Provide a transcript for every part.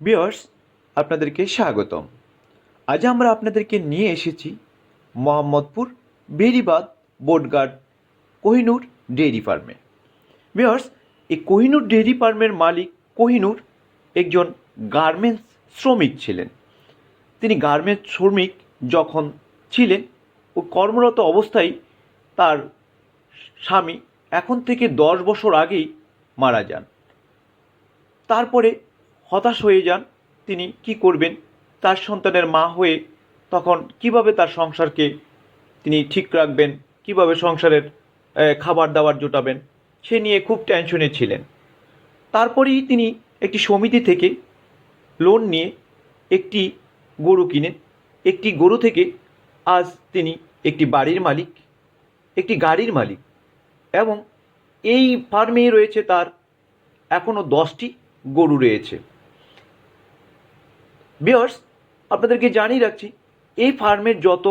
বিয়ার্স আপনাদেরকে স্বাগতম। আজ আমরা আপনাদেরকে নিয়ে এসেছি মোহাম্মদপুর বেরিবাদ বোটগার্ড কোহিনুর ডেইরি ফার্মে। বিয়ার্স এই কোহিনুর ডেইরি ফার্মের মালিক কোহিনুর একজন গার্মেন্টস শ্রমিক ছিলেন। তিনি গার্মেন্টস শ্রমিক যখন ছিলেন, ও কর্মরত অবস্থায় তার স্বামী এখন থেকে দশ বছর আগেই মারা যান। তারপরে হতাশ হয়ে যান তিনি, কি করবেন? তার সন্তানের মা হয়ে তখন কীভাবে তার সংসারকে তিনি ঠিক রাখবেন? কীভাবে সংসারের খাবার দাবার জোটাবেন? সে নিয়ে খুব টেনশনে ছিলেন। তারপরেই তিনি একটি সমিতি থেকে লোন নিয়ে একটি গরু কিনেন। একটি গরু থেকে আজ তিনি একটি বাড়ির মালিক, একটি গাড়ির মালিক এবং এই ফার্মেই রয়েছে তার এখনও দশটি গরু রয়েছে। বিয়ার্স আপনাদেরকে জানিয়ে রাখছি এই ফার্মের যত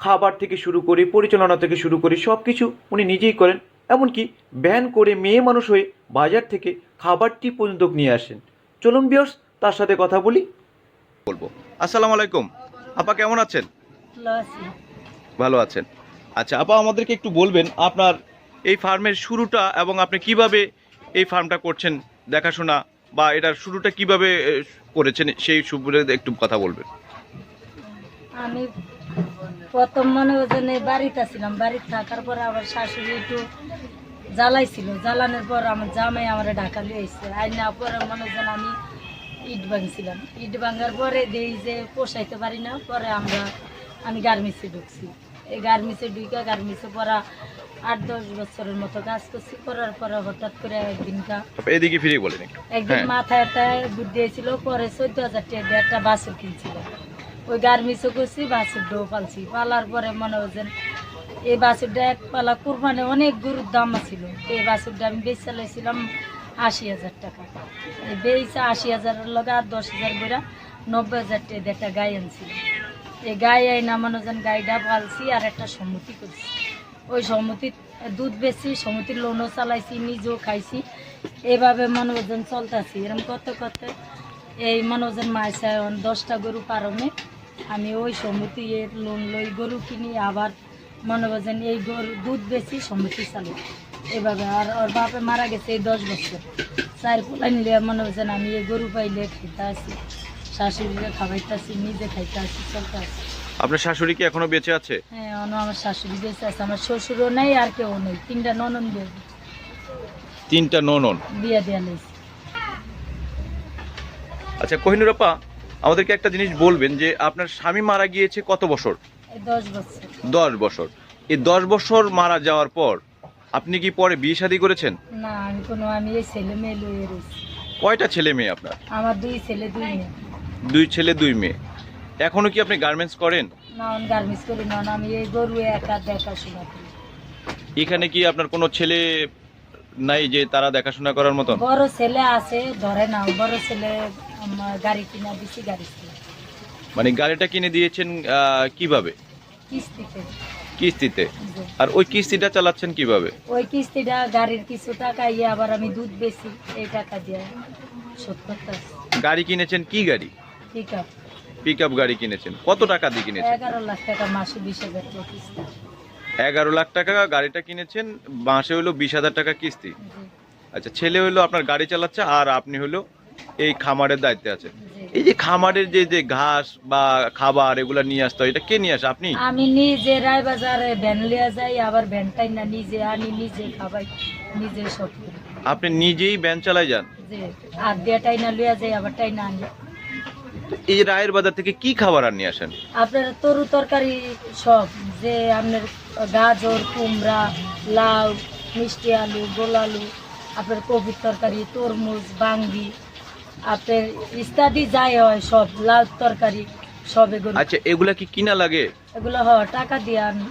খাবার থেকে শুরু করে পরিচালনা থেকে শুরু করে সব কিছু উনি নিজেই করেন। এমনকি ভ্যান করে মেয়ে মানুষ হয়ে বাজার থেকে খাবারটি পর্যন্ত নিয়ে আসেন। চলুন বিয়ার্স তার সাথে কথা বলি। বলব। আসসালামু আলাইকুম। আপা কেমন আছেন? ভালো আছেন। আচ্ছা আপা আমাদেরকে একটু বলবেন আপনার এই ফার্মের শুরুটা এবং আপনি কীভাবে এই ফার্মটা করছেন দেখাশোনা বা এটার শুরুটা কীভাবে করেছেন, সেই সুবিধে একটু কথা বলবেন। আমি প্রথম মনে ওজন বাড়িতে ছিলাম, বাড়িতে থাকার পর আবার শাশুড়ি একটু জ্বালাইছিল। জ্বালানোর পর আমার জামাই আমার ঢাকা লিয়ে এসছে আইনা পরে মনে যেন আমি ইট ভাঙছিলাম। ইট ভাঙার পরে দেই যে পোষাইতে পারি না। পরে আমরা, আমি গার্মেন্টসে ঢুকছি। এই গার্মেন্টসে ঢুকে গার্মেন্টসে পরা আট দশ বছরের মতো কাজ করছি করার পরে হঠাৎ করে একদিনকা এদিকে ফিরে বলেন একদিন হ্যাঁ। মাথায় একটা বুদ্ধি হয়েছিল পরে চোদ্দ হাজার টাকা একটা বাছুর কিনছিল। ওই করছি পালছি পালার পরে মনে হচ্ছেন এই বাছুরটা এক পালা কুরবানে অনেক গরুর দাম ছিল এই বাছুরটা আমি বেচ চালাইছিলাম আশি হাজার টাকা। এই বেচা আশি হাজারের লগে আর দশ হাজার করে নব্বই হাজার টাকা একটা গাই আনছিল এই গাই আইনা মনে হচ্ছেন গাইটা পালছি আর একটা সম্মতি করছি। ওই সমিতির দুধ বেশি সমিতির লোনও চালাইছি, নিজেও খাইছি। এভাবে মনোজন চলতেছি এরকম করতে করতে এই মনোজন মাইসা দশটা গরু পারমে। আমি ওই সমিতি এর লোন লই গরু কিনি, আবার মনোজন এই গরু দুধ বেশি সমিতি চালাই এভাবে আর ওর বাপে মারা গেছে এই দশ বছর। চার পোলা নিলে মনোজন আমি এই গরু পাইলে খেতে আসি, শাশুড়িকে খাওয়াইতেছি নিজে খাইতে আসি, চলতে আসি। আপনার শাশুড়ি কি এখনও বেঁচে আছে? হ্যাঁ আমার শাশুড়ি বেঁচে আছে আমার শ্বশুরও নেই আর কেউ নেই। তিনটা ননন বিয়ে তিনটা ননন? বিয়ে নিয়েছি আচ্ছা কোহিনুর আপা আমাদেরকে একটা জিনিস বলবেন যে আপনার স্বামী মারা গিয়েছে কত বছর? দশ বছর। দশ বছর। এই দশ বছর মারা যাওয়ার পর আপনি কি পরে বিয়ে শাদী করেছেন? না আমি কোনো আমি এই ছেলে মেয়ে লইয়ে রয়েছি। কয়টা ছেলে মেয়ে আপনার? আমার দুই ছেলে দুই মেয়ে। দুই ছেলে দুই মেয়ে। এখনও কি আপনি গার্মেন্টস করেন? না আমি গার্মেন্টস করি না আমি এই গরু একা দেখাশোনা করি। এখানে কি আপনার কোনো ছেলে নাই যে তারা দেখাশোনা করার মতন? বড় ছেলে আছে ধরে না বড় ছেলে গাড়ি কিনা দিছি গাড়ি কিনা। মানে গাড়িটা কিনে দিয়েছেন কীভাবে? কিস্তিতে। কিস্তিতে। আর ওই কিস্তিটা চালাচ্ছেন কীভাবে? ওই কিস্তিটা গাড়ির কিছু টাকা ইয়ে আবার আমি দুধ বেশি এই টাকা দিয়ে শোধ করতে গাড়ি কিনেছেন কি গাড়ি? ঠিক আছে পিক গাড়ি কিনেছেন? কত টাকা দিয়ে কিনেছেন? এগারো লাখ টাকা মাসে বিশ হাজার টাকা কিস্তি। এগারো লাখ টাকা গাড়িটা কিনেছেন মাসে হলো বিশ হাজার টাকা কিস্তি। আচ্ছা ছেলে হলো আপনার গাড়ি চালাচ্ছে আর আপনি হলো এই খামারের দায়িত্বে আছেন। এই যে খামারের যে যে ঘাস বা খাবার এগুলো নিয়ে আসতে হয় এটা কে নিয়ে আসে? আপনি? আমি নিজে রায়বাজারে ভ্যান লিয়া যাই আবার ভ্যানটাই না নিজে আনি নিজে খাবাই নিজে সব করি। আপনি নিজেই ভ্যান চালাই যান? যে আর দিয়ে না লিয়া যাই আবার টাই না আনি। এই রায়ের বাজার থেকে কি খাবার আর নিয়ে আসেন? আপনার তরু তরকারি সব যে আপনার গাজর কুমড়া লাউ মিষ্টি আলু গোল আলু আপনার কপির তরকারি তরমুজ বাঙ্গি আপনার ইত্যাদি যাই হয় সব লাউ তরকারি সব এগুলো। আচ্ছা এগুলা কি কিনা লাগে? এগুলো হয় টাকা দিয়ে আনি।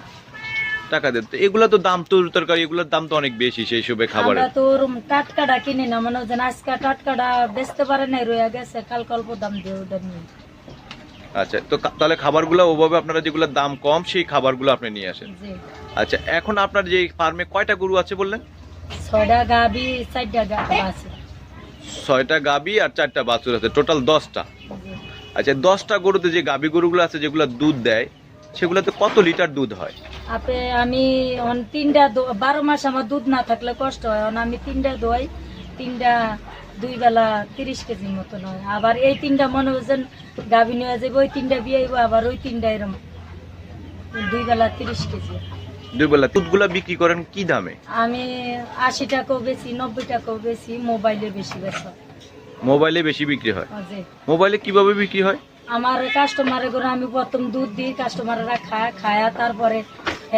টাকা দেন। তো এগুলা তো দাম তো তরকারি এগুলোর দাম তো অনেক বেশি সেই সবে খাবারের। আমরা তো টাটকাটা কিনি না মনে হচ্ছে আজকে টাটকাটা বেচতে পারে নাই রয়ে গেছে কাল অল্প দাম দিয়ে ওটা নিয়ে। আচ্ছা তো তাহলে খাবারগুলো ওভাবে আপনারা যেগুলো দাম কম সেই খাবারগুলো আপনি নিয়ে আসেন। জি। আচ্ছা এখন আপনার যে ফার্মে কয়টা গরু আছে বললেন? ছয়টা গাবি চারটা গা আছে ছয়টা গাবি আর চারটা বাছুর আছে টোটাল দশটা। আচ্ছা দশটা গরুতে যে গাবি গরুগুলো আছে যেগুলো দুধ দেয় সেগুলোতে কত লিটার দুধ হয়? আপে আমি তিনটা বারো মাস আমার দুধ না থাকলে কষ্ট হয়। অন আমি তিনটা দোয়াই তিনটা দুই বেলা তিরিশ কেজির মতন হয়। আবার এই তিনটা মনে হচ্ছেন গাভী নিয়ে যাব ওই তিনটা বিয়ে আবার ওই তিনটা এরম দুই বেলা তিরিশ কেজি। দুই বেলা দুধগুলো বিক্রি করেন কি দামে? আমি আশি টাকাও বেশি নব্বই টাকাও বেশি মোবাইলে বেশি বেশি মোবাইলে বেশি বিক্রি হয়? মোবাইলে কীভাবে বিক্রি হয়? আমার কাস্টমারে করে আমি প্রথম দুধ দিই কাস্টমাররা খায় খায়া তারপরে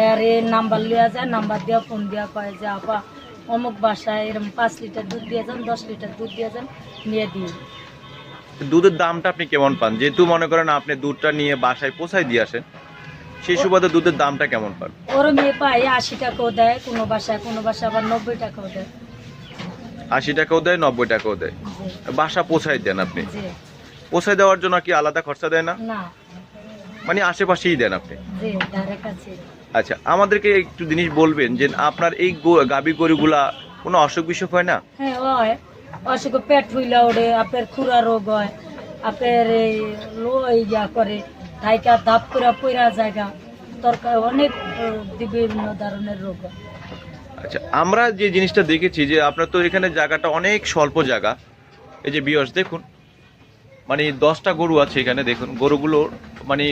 আরে নাম্বার লিয়া যায় নাম্বার দিয়া ফোন দিয়া কয় যে আপা অমুক বাসায় এরকম পাঁচ লিটার দুধ দিয়ে যান দশ লিটার দুধ দিয়ে যান নিয়ে দিই দুধের দামটা আপনি কেমন পান? যেহেতু মনে করেন আপনি দুধটা নিয়ে বাসায় পৌঁছায় দিয়ে আসেন সেই সুবাদে দুধের দামটা কেমন পান? ওর মেয়ে পায় আশি টাকাও দেয় কোনো বাসায় কোনো বাসায় আবার নব্বই টাকাও দেয়। আশি টাকাও দেয় নব্বই টাকাও দেয়। বাসা পৌঁছায় দেন আপনি। জি দেওয়ার জন্য কি আলাদা খরচা দেয় না? মানে আশেপাশেই দেন আপনি? আচ্ছা আমাদেরকে একটু জিনিস বলবেন যে আপনার এই গো- গাভী গরুগুলা কোনো অসুখ বিসুখ হয় না? হ্যাঁ হয়। অসুখ পেট ওঠে আপের খুরা রোগ হয় আপের এই ইয়া করে ধাপ করে পইরা জায়গা তরকার অনেক বিভিন্ন ধরনের রোগ হয়। আচ্ছা আমরা যে জিনিসটা দেখেছি যে আপনার তো এখানে জায়গাটা অনেক স্বল্প জায়গা। এই যে বিয়স দেখুন। মানে দশটা গরু আছে এখানে দেখুন। গরুগুলো মানে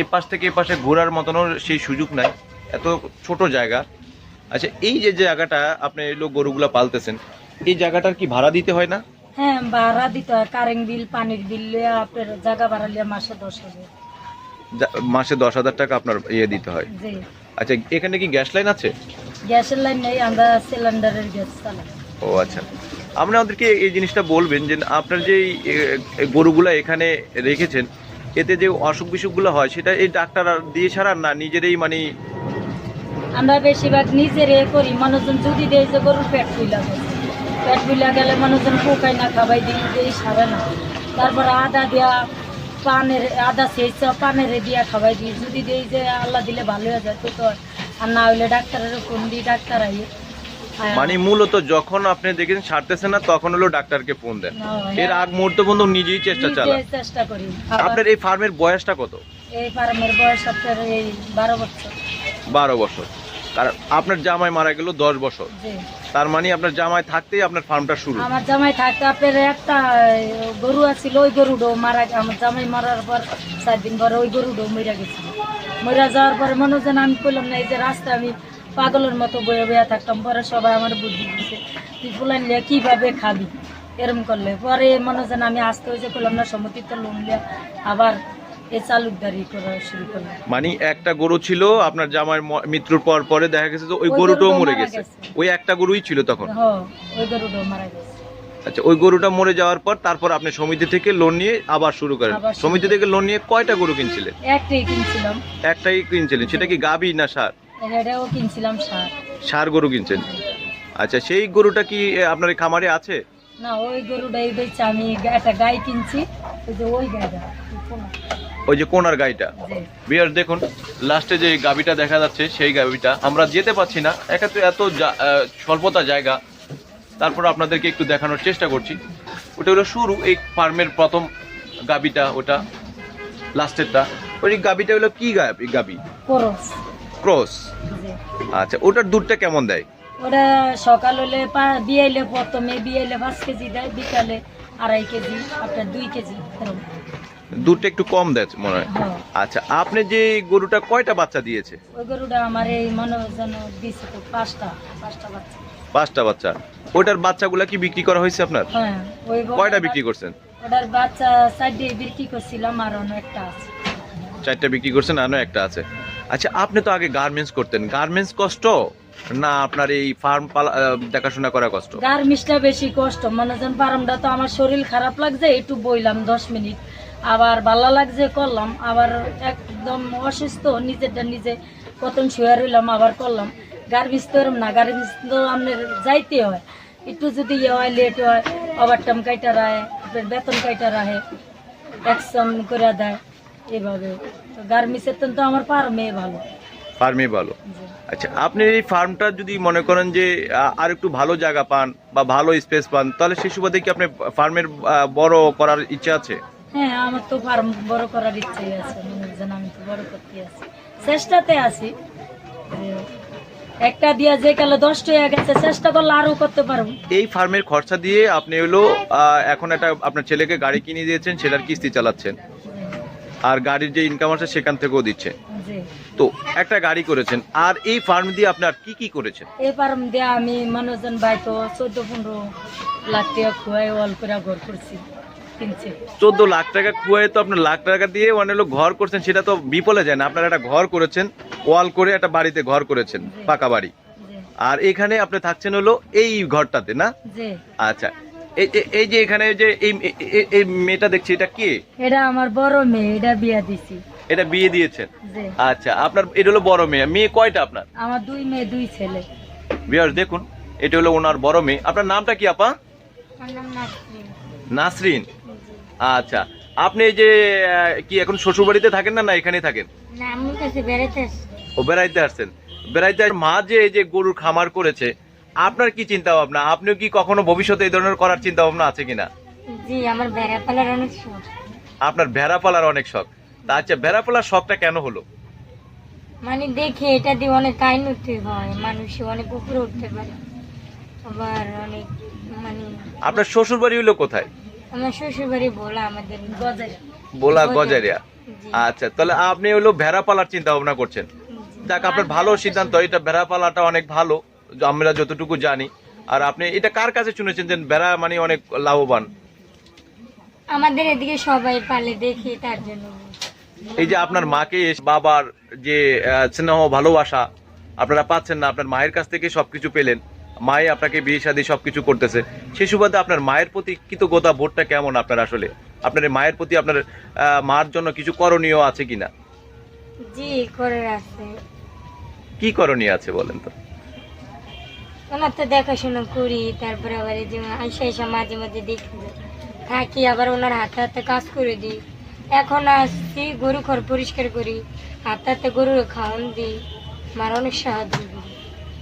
এ পাশ থেকে এ পাশে ঘোরার মতনও সেই সুযোগ নাই। এত ছোট জায়গা। আচ্ছা এই যে জায়গাটা আপনি এই লোক গরুগুলা পালতেছেন এই জায়গাটার কি ভাড়া দিতে হয় না? হ্যাঁ ভাড়া দিতে হয়। কারেন্ট বিল পানির বিল আপনার জায়গা ভাড়া লিয়া মাসে দশ হাজার। মাসে দশ হাজার টাকা আপনার ইয়ে দিতে হয়। আচ্ছা এখানে কি গ্যাস লাইন আছে? গ্যাসের লাইন নেই আমরা সিলিন্ডারের গ্যাস চালাই। ও আচ্ছা। আপনি আমাদেরকে এই জিনিসটা বলবেন যে আপনার যে গরুগুলা এখানে রেখেছেন, এতে যে অসুখ বিসুখগুলো হয়, সেটা এই ডাক্তার দিয়ে ছাড়ান না নিজেরাই মানে আমরা বেশিরভাগ নিজের এ করি। মানুষজন যদি দেয় যে গরুর পেট ফুইলা পেট ফুইলা গেলে মানুষজন পোকাই না খাবাই দিই দিই সারে না। তারপর আদা দেওয়া পানের, আদা সেচ পানের দিয়া খাবাই দিই। যদি দেই যে আল্লাহ দিলে ভালো হয়ে যায়, তো আর। না হইলে ডাক্তারের ফোন দিই, ডাক্তার আইয়ে মানে মূলত যখন আপনি দেখেন ছাড়তেছেন না তখন হলো ডাক্তারকে ফোন দেন। এর আগ মুহূর্ত পর্যন্ত নিজেই চেষ্টা চালান। চেষ্টা করি। আপনার এই ফার্মের বয়সটা কত? এই ফার্মের বয়স আপনার এই বারো বছর। বারো বছর। কারণ আপনার জামাই মারা গেল দশ বছর। জি। তার মানে আপনার জামাই থাকতেই আপনার ফার্মটা শুরু। আমার জামাই থাকতে আপনার একটা গরু আছিল ওই গরুডো মারা আমার জামাই মারার পর চার দিন পরে ওই গরুডো মরে গেছিল। মরে যাওয়ার পরে মনে যেন আমি করলাম না এই যে রাস্তা আমি পাগলের মতো বয়ে বয়ে থাকতাম পরে সবাই আমার বুদ্ধি দিচ্ছে তুই ফুলান লিয়া কীভাবে খাবি? এরম করলে। পরে মনে যেন আমি আসতে হয়েছে করলাম না সমতিতে লোন লিয়া আবার এই চালুকদারি করা শুরু করলাম। মানে একটা গরু ছিল আপনার জামাই ম- মৃত্যুর পর পরে দেখা গেছে যে ওই গরুটাও গরুটাও মরে গেছে। ওই একটা গরুই ছিল তখন? হ ওই গরুডো মারা গেছে। আচ্ছা ওই গরুটা মরে যাওয়ার পর তারপর আপনি সমিতি থেকে লোন নিয়ে আবার শুরু করেন। সমিতি থেকে লোন নিয়ে কয়টা গরু কিনছিলেন? একটাই কিনছিলাম। একটাই কিনছিলেন। সেটা কি গাবি না সার? এটাও কিনছিলাম সার। সার গরু কিনছেন? আচ্ছা সেই গরুটা কি আপনার এই খামারে আছে? না ওই গরুটাই বেচে আমি একটা গাই কিনছি ওই যে ওই গাইটা ওই যে কোনার গাইটা? বিয়ার দেখুন লাস্টে যে গাবিটা দেখা যাচ্ছে সেই গাবিটা আমরা যেতে পারছি না একাত্রে এত স্বল্পতা জায়গা। তারপর আপনাদেরকে একটু দেখানোর চেষ্টা করছি। ওটা হলো শুরু এই ফার্মের প্রথম গাবিটা ওটা লাস্টেরটা। ওই গাবিটা হলো কি গাবি গাবি করস? আচ্ছা ওটার দুধটা কেমন দেয়? ওটা সকাল হলে বিয়াইলে প্রথমে বিয়াইলে পাঁচ কেজি দেয় বিকালে আড়াই কেজি আপনার দুই কেজি দুধটা একটু কম দেয় মনে হয়। হ্যাঁ। আচ্ছা আপনি যে গরুটা কয়টা বাচ্চা দিয়েছে? ওই গরুটা আমার এই মনে যেন দিছে তো পাঁচটা পাঁচটা বাচ্চা। পাঁচটা বাচ্চা। ওটার বাচ্চাগুলা কি বিক্রি করা হয়েছে আপনার? হ্যাঁ ওই কয়টা বিক্রি করছেন? ওটার বাচ্চা চারটে বিক্রি করছিলাম আর অন্য একটা আছে। চারটা বিক্রি করছেন আরও একটা আছে। আচ্ছা আপনি তো আগে গার্মেন্টস করতেন। গার্মেন্টস কষ্ট? না আপনার এই ফার্ম দেখাশোনা করা কষ্ট? গার্মিসটা বেশি কষ্ট। মনে যেন পারমটা তো আমার শরীর খারাপ লাগছে, একটু বইলাম দশ মিনিট। আবার ভালো লাগছে, করলাম। আবার একদম অসুস্থ, নিজেরটা নিজে প্রথম শুয়ে রইলাম, আবার করলাম। গার্মিস তো এরম না। গার্মেন্টস তো আপনার যাইতে হয়। একটু যদি ইয়ে হয় লেট হয় ওভারটাইম কাইটা রায় আপনার বেতন কাইটা রাহে অ্যাকশন করে দেয়। এভাবে। তো গার্মিসের তো আমার পারমে ভালো। ফার্মে ভালো। আচ্ছা আপনি এই ফার্মটা যদি মনে করেন যে আর একটু ভালো জায়গা পান বা ভালো স্পেস পান তাহলে সেই সুবাদে কি আপনি ফার্মের বড় করার ইচ্ছা আছে? হ্যাঁ আমার তো ফার্ম বড় করার ইচ্ছেই আছে। যেন আমি তো বড় করতে আছি। চেষ্টাতে আছি। একটা দিয়া যে কালে দশটা হয়ে গেছে চেষ্টা করলে আরও করতে পারব। এই ফার্মের খরচা দিয়ে আপনি হলো এখন একটা আপনার ছেলেকে গাড়ি কিনে দিয়েছেন সেটার কিস্তি চালাচ্ছেন। আর গাড়ির যে ইনকাম আছে সেখান থেকেও দিচ্ছে। তো একটা গাড়ি করেছেন আর এই ফার্ম দিয়ে আপনার কি কি করেছেন? এই ফার্ম দিয়ে আমি মানুষজন ভাই তো চোদ্দ পনেরো লাখ টাকা খুয়াই অল করে ঘর করছি চোদ্দ লাখ টাকা খুয়ে তো আপনার লাখ টাকা দিয়ে অনেক লোক ঘর করছেন সেটা তো বিপলে যায় না। আপনারা একটা ঘর করেছেন ওয়াল করে একটা বাড়িতে ঘর করেছেন পাকা বাড়ি। আর এখানে আপনি থাকছেন হলো এই ঘরটাতে না? আচ্ছা এই যে এখানে যে এই মেয়েটা দেখছি এটা কে? এটা আমার বড় মেয়ে এটা বিয়া দিছি। এটা বিয়ে দিয়েছেন? আচ্ছা আপনার এটা হলো বড় মেয়ে। মেয়ে কয়টা আপনার? আমার দুই মেয়ে দুই ছেলে। বিয়ার দেখুন এটা হলো ওনার বড় মেয়ে। আপনার নামটা কি আপা? নাসরিন। আচ্ছা আপনি এই যে কি এখন শ্বশুর বাড়িতে থাকেন না না এখানেই থাকেন? ও বেড়াইতে আসছেন। বেড়াইতে মা যে এই যে গরুর খামার করেছে আপনার কি চিন্তা ভাবনা আপনিও কি কখনো ভবিষ্যতে এই ধরনের করার চিন্তা ভাবনা আছে কিনা? জি আমার বেড়া পালার অনেক শখ। আপনার ভেড়া পালার অনেক শখ। তা আচ্ছা ভেড়া পালার শখটা কেন হলো? মানে দেখে এটা দিয়ে অনেক কাহিনী উঠতে হয় মানুষ অনেক উপরে উঠতে পারে। আবার অনেক মানে আপনার শ্বশুর বাড়ি হলো কোথায়? আমার শ্বশুর বাড়ি বলা আমাদের গজারিয়া। গজারিয়া। আচ্ছা তাহলে আপনি হলো ভেড়া পালার চিন্তা ভাবনা করছেন যাক আপনার ভালো সিদ্ধান্ত এটা ভেড়া পালাটা অনেক ভালো। আমরা যতটুকু জানি। আর আপনি এটা কার কাছে শুনেছেন যে ভেড়া মানে অনেক লাভবান? আমাদের এদিকে সবাই পালে দেখি তার জন্য। এই যে আপনার মাকে বাবার যে স্নেহ ভালোবাসা আপনারা পাচ্ছেন না আপনার মায়ের কাছ থেকে সবকিছু পেলেন। মায়ে আপনাকে বিয়ে শাদী সবকিছু করতেছে। সে সুবাদে আপনার মায়ের প্রতি কৃতজ্ঞতা বোধটা কেমন আপনার আসলে? আপনার মায়ের প্রতি আপনার মার জন্য কিছু করণীয় আছে কিনা? জি করে আছে। কি করণীয় আছে বলেন তো? ওনার তো দেখাশোনা করি তারপরে আবার এই যে আইসা আইসা মাঝে মাঝে দেখি থাকি আবার ওনার হাতে হাতে কাজ করে দিই এখন আসছি গরু ঘর পরিষ্কার করি হাতে হাতে গরুর খাওয়ান দিই আমার অনেক সাহায্য করি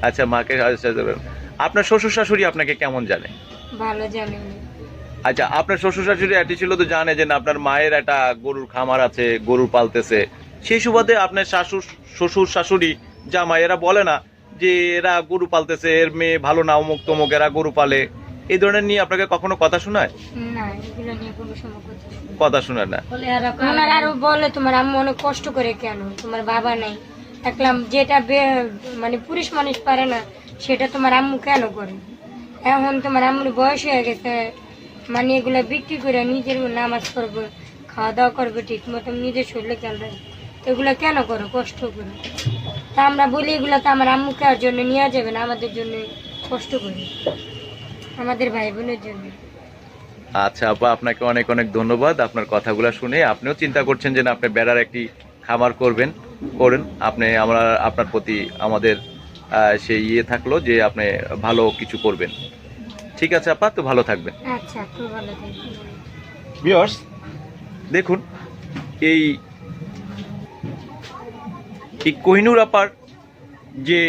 আচ্ছা মাকে সাহায্য করবেন। আপনার শ্বশুর শাশুড়ি আপনাকে কেমন জানে ভালো জানি উনি। আচ্ছা আপনার শ্বশুর শাশুড়ি এটি ছিল তো জানে যে না, আপনার মায়ের একটা গরুর খামার আছে গরু পালতেছে সেই সুবাদে আপনার শাশুর শ্বশুর শাশুড়ি জামা এরা বলে না যে এরা গরু পালতেছে এর মেয়ে ভালো না অমুক তমুক এরা গরু পালে এই ধরনের নিয়ে আপনাকে কখনো কথা শোনায়? না এগুলো নিয়ে কথা শোনায় না। ওনারা আরও বলে তোমার আম্মু অনেক কষ্ট করে কেন? তোমার বাবা নাই। দেখলাম যেটা বে- মানে পুরুষ মানুষ পারে না সেটা তোমার আম্মু কেন করে? এখন তোমার আম্মুর বয়স হয়ে গেছে মানে এগুলো বিক্রি করে নিজের নামাজ করবে খাওয়া দাওয়া করবে ঠিক মতো নিজের শরীরে খেয়াল রাখবে। এগুলো কেন করো? কষ্ট করে। তা আমরা বলি এগুলো তো আমার আম্মুকে আর জন্য নিয়ে যাবে না আমাদের জন্য কষ্ট করি। আমাদের ভাই বোনের জন্য। আচ্ছা আপা আপনাকে অনেক অনেক ধন্যবাদ। আপনার কথাগুলো শুনে আপনিও চিন্তা করছেন যে না আপনি বেড়ার একটি খামার করবেন করেন। আপনি আমরা আপনার প্রতি আমাদের সেই ইয়ে থাকল যে আপনি ভালো কিছু করবেন। ঠিক আছে আপা তো ভালো থাকবেন। আচ্ছা খুব ভালো থাকবে ভিউয়ার্স দেখুন এই এই কোহিনুর আপার যে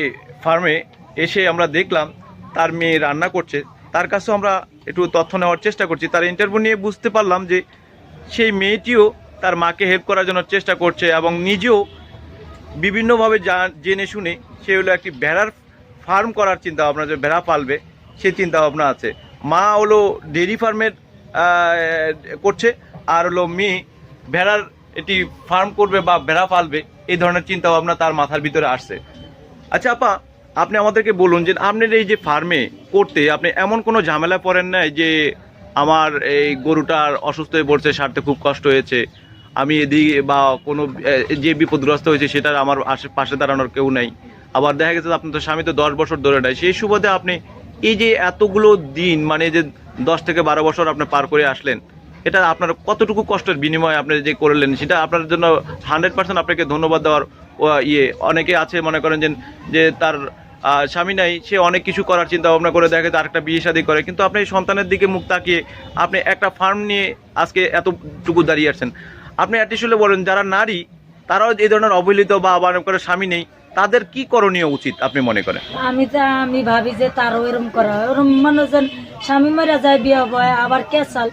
ফার্মে এসে আমরা দেখলাম, তার মেয়ে রান্না করছে। তার কাছেও আমরা একটু তথ্য নেওয়ার চেষ্টা করছি। তার ইন্টারভিউ নিয়ে বুঝতে পারলাম যে সেই মেয়েটিও তার মাকে হেল্প করার জন্য চেষ্টা করছে এবং নিজেও বিভিন্নভাবে জেনে শুনে সে হলো একটি ভেড়ার ফার্ম করার চিন্তা ভাবনা যে ভেড়া পালবে সেই চিন্তা ভাবনা আছে। মা হলো ডেয়ারি ফার্মের করছে, আর হলো মেয়ে ভেড়ার এটি ফার্ম করবে বা বেড়া পালবে, এই ধরনের চিন্তা ভাবনা তার মাথার ভিতরে আসছে। আচ্ছা আপা, আপনি আমাদেরকে বলুন যে আপনার এই যে ফার্মে করতে আপনি এমন কোনো ঝামেলা পড়েন নাই যে আমার এই গরুটার অসুস্থ হয়ে পড়ছে, সারতে খুব কষ্ট হয়েছে, আমি এদিকে বা কোনো যে বিপদগ্রস্ত হয়েছে সেটার আমার পাশে দাঁড়ানোর কেউ নাই। আবার দেখা গেছে আপনার তো স্বামী তো দশ বছর ধরে নেয় সেই সুবাদে আপনি এই যে এতগুলো দিন মানে যে দশ থেকে বারো বছর আপনি পার করে আসলেন এটা আপনার কতটুকু কষ্টের বিনিময়ে আপনি যে করলেন, সেটা আপনার জন্য হান্ড্রেড পার্সেন্ট আপনাকে ধন্যবাদ দেওয়ার ইয়ে। অনেকে আছে মনে করেন যে যে তার স্বামী নাই, সে অনেক কিছু করার চিন্তা ভাবনা করে দেখে, তার একটা বিয়ে শাদী করে, কিন্তু আপনি সন্তানের দিকে মুখ তাকিয়ে আপনি একটা ফার্ম নিয়ে আজকে এতটুকু দাঁড়িয়ে আছেন। আপনি অ্যাটলিস্ট হলে বলেন, যারা নারী, তারাও এই ধরনের অবহেলিত বা মনে করে স্বামী নেই, তাদের কি করণীয় উচিত আপনি মনে করেন? আমি তা আমি ভাবি যে তারও এরম করা হয়। ওরম মানুষজন স্বামী মারা যায়, বিয়ে বয় আবার কেসাল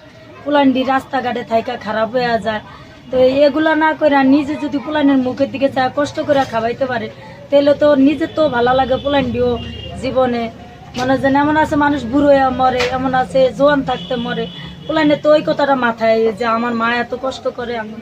পুলান্ডি রাস্তাঘাটে থাইকা খারাপ হয়ে যায়। তো এগুলা না করে নিজে যদি পুলানের মুখের দিকে চায় কষ্ট করে খাওয়াইতে পারে তাহলে তো নিজে তো ভালো লাগে পুলান্ডিও জীবনে। মানে যেন এমন আছে মানুষ বুড়ো মরে, এমন আছে জোয়ান থাকতে মরে। পুলানে তো ওই কথাটা মাথায় যে আমার মা এত কষ্ট করে আমি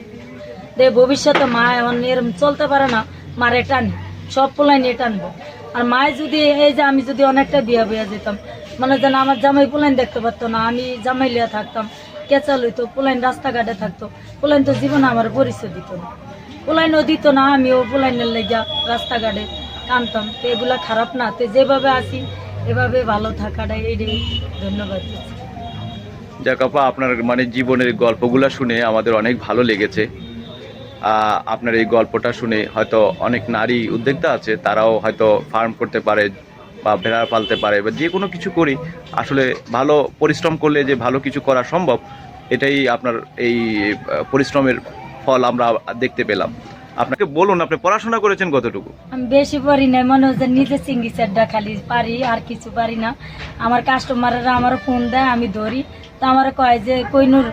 দে ভবিষ্যতে মা এমন এরম চলতে পারে না, মারে টানি, সব পোলাই নিয়ে টানবো। আর মায়ে যদি, এই যে আমি যদি অনেকটা বিয়া বিয়া যেতাম মানে যেন আমার জামাই পোলাইন দেখতে পারতো না, আমি জামাই লিয়া থাকতাম। কেঁচা লইতো পোলাইন রাস্তাঘাটে থাকতো। পোলাইন তো জীবন আমার পরিচয় দিত না। পোলাইনও দিত না, আমিও পোলাইনের লেগা রাস্তাঘাটে কানতাম তো এগুলা খারাপ না। তো যেভাবে আসি এভাবে ভালো থাকাটাই এটাই ধন্যবাদ যাক আপা, আপনার মানে জীবনের গল্পগুলো শুনে আমাদের অনেক ভালো লেগেছে। আপনার এই গল্পটা শুনে হয়তো অনেক নারী উদ্যোক্তা আছে, তারাও হয়তো ফার্ম করতে পারে বা ভেড়া পালতে পারে বা যে কোনো কিছু করি, আসলে ভালো পরিশ্রম করলে যে ভালো কিছু করা সম্ভব, এটাই আপনার এই পরিশ্রমের ফল আমরা দেখতে পেলাম। আপনাকে বলুন, আপনি পড়াশোনা করেছেন কতটুকু? আমি বেশি পারি না মনে হচ্ছে নিজে চিংড়ি চারটা খালি পারি, আর কিছু পারি না। আমার কাস্টমাররা আমার ফোন দেয়, আমি ধরি। তা আমার কয় যে কইনুর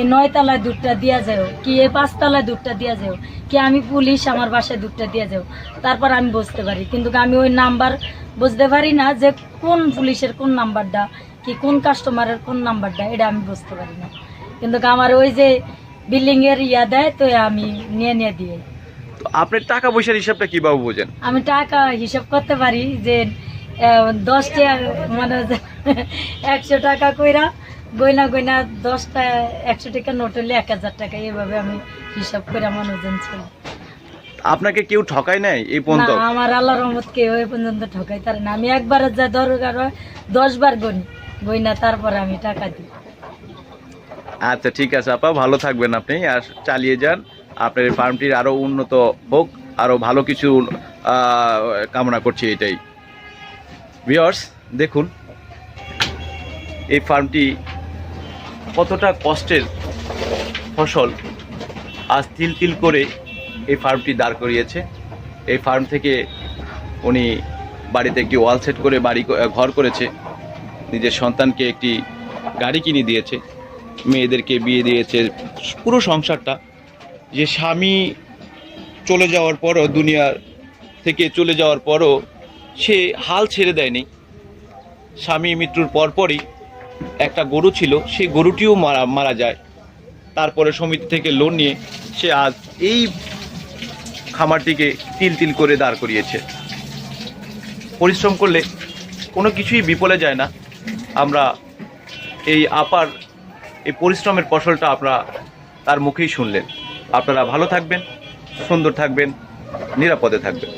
এই নয় তলায় দুধটা দিয়া যাও, কি এই পাঁচতলায় দুধটা দিয়া যাও, কি আমি পুলিশ আমার বাসায় দুধটা দিয়া যাও? তারপর আমি বুঝতে পারি। কিন্তু আমি ওই নাম্বার বুঝতে পারি না যে, কোন পুলিশের কোন নাম্বারটা, কি কোন কাস্টমারের কোন নাম্বারটা, এটা আমি বুঝতে পারি না। কিন্তু আমার ওই যে বিল্ডিংয়ের ইয়া দেয়, তো আমি নিয়ে নিয়ে দিয়ে তো আপনার টাকা পয়সার হিসাবটা কীভাবে বোঝেন? আমি টাকা হিসাব করতে পারি যে দশটা মানে একশো টাকা কইরা গয়না গয়না দশটা একশো টাকা নোট হলে এক হাজার টাকা এইভাবে আমি হিসাব করে মানুষজন ছিল। আপনাকে কেউ ঠকায় নাই এই পর্যন্ত? আমার আল্লাহ রহমত কেউ এই পর্যন্ত ঠকাই তার না। আমি একবার যা দরকার হয় দশ বার গনি গয়না তারপরে আমি টাকা দিই। আচ্ছা ঠিক আছে আপা ভালো থাকবেন আপনি। আর চালিয়ে যান। আপনার এই ফার্মটির আরও উন্নত হোক আরও ভালো কিছু কামনা করছি এটাই। ভিওর্স দেখুন, এই ফার্মটি কতটা কষ্টের ফসল আজ তিল তিল করে এই ফার্মটি দাঁড় করিয়েছে। এই ফার্ম থেকে উনি বাড়িতে একটি ওয়াল সেট করে বাড়ি, ঘর করেছে। নিজের সন্তানকে একটি গাড়ি কিনে দিয়েছে। মেয়েদেরকে বিয়ে দিয়েছে। পুরো সংসারটা যে স্বামী চলে যাওয়ার পরও, দুনিয়ার থেকে চলে যাওয়ার পরও সে হাল ছেড়ে দেয়নি। স্বামী মৃত্যুর পরপরই একটা গরু ছিল, সেই গরুটিও মারা মারা যায়। তারপরে সমিতি থেকে লোন নিয়ে সে আজ এই খামারটিকে তিল তিল করে দাঁড় করিয়েছে। পরিশ্রম করলে কোনো কিছুই বিপলে যায় না। আমরা এই আপার, এই পরিশ্রমের ফসলটা আপনারা তার মুখেই শুনলেন। আপনারা ভালো থাকবেন সুন্দর থাকবেন নিরাপদে থাকবেন।